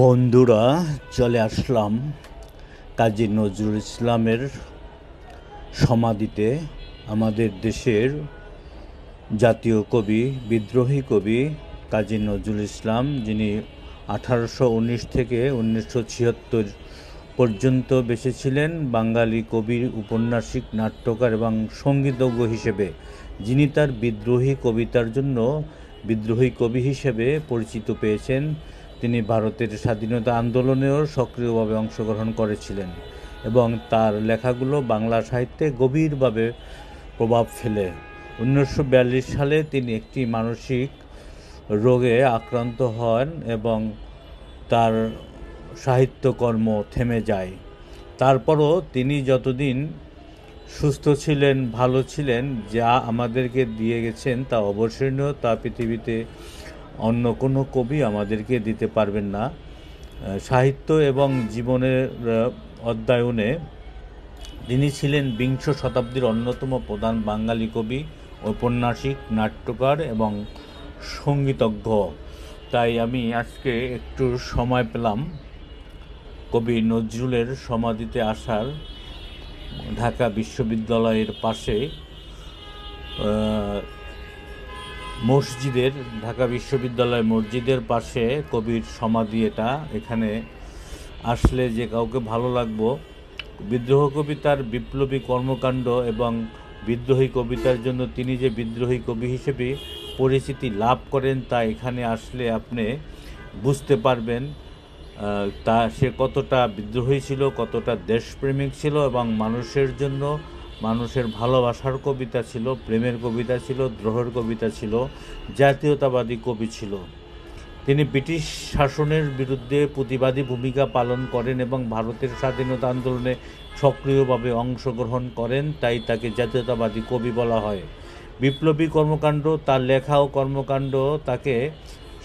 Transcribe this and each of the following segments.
বন্ধুরা, চলে আসলাম কাজী নজরুল ইসলামের সমাধিতে, আমাদের দেশের জাতীয় কবি, বিদ্রোহী কবি কাজী নজরুল ইসলাম, যিনি আঠারোশো উনিশ থেকে উনিশশো ছিয়াত্তর পর্যন্ত বেঁচে ছিলেন বাঙালি কবির উপন্যাসিক, নাট্যকার এবং সঙ্গীতজ্ঞ হিসেবে। যিনি তার বিদ্রোহী কবিতার জন্য বিদ্রোহী কবি হিসেবে পরিচিত পেয়েছেন। তিনি ভারতের স্বাধীনতা আন্দোলনেও সক্রিয়ভাবে অংশগ্রহণ করেছিলেন এবং তার লেখাগুলো বাংলা সাহিত্যে গভীরভাবে প্রভাব ফেলে। উনিশশো বিয়াল্লিশ সালে তিনি একটি মানসিক রোগে আক্রান্ত হন এবং তার সাহিত্যকর্ম থেমে যায়। তারপরও তিনি যতদিন সুস্থ ছিলেন, ভালো ছিলেন, যা আমাদেরকে দিয়ে গেছেন তা অবসরণীয় তা পৃথিবীতে অন্য কোনো কবি আমাদেরকে দিতে পারবেন না। সাহিত্য এবং জীবনের অধ্যায়নে তিনি ছিলেন বিংশ শতাব্দীর অন্যতম প্রধান বাঙালি কবি, ঔপন্যাসিক, নাট্যকার এবং সঙ্গীতজ্ঞ। তাই আমি আজকে একটু সময় পেলাম কবি নজরুলের সমাধিতে আসার ঢাকা বিশ্ববিদ্যালয়ের পাশে। মসজিদের, ঢাকা বিশ্ববিদ্যালয় মসজিদের পাশে কবির সমাধি এটা। এখানে আসলে যে কাউকে ভালো লাগবো, বিদ্রোহ কবিতার বিপ্লবী কর্মকাণ্ড এবং বিদ্রোহী কবিতার জন্য তিনি যে বিদ্রোহী কবি হিসেবে পরিচিতি লাভ করেন তা এখানে আসলে আপনি বুঝতে পারবেন তা সে কতটা বিদ্রোহী ছিল, কতটা দেশপ্রেমিক ছিল এবং মানুষের জন্য মানুষের ভালোবাসার কবিতা ছিল, প্রেমের কবিতা ছিল, দ্রোহের কবিতা ছিল, জাতীয়তাবাদী কবি ছিল। তিনি ব্রিটিশ শাসনের বিরুদ্ধে প্রতিবাদী ভূমিকা পালন করেন এবং ভারতের স্বাধীনতা আন্দোলনে সক্রিয়ভাবে অংশগ্রহণ করেন, তাই তাকে জাতীয়তাবাদী কবি বলা হয়। বিপ্লবী কর্মকাণ্ড, তার লেখা ও কর্মকাণ্ড তাকে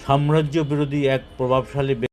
সাম্রাজ্য বিরোধী এক প্রভাবশালী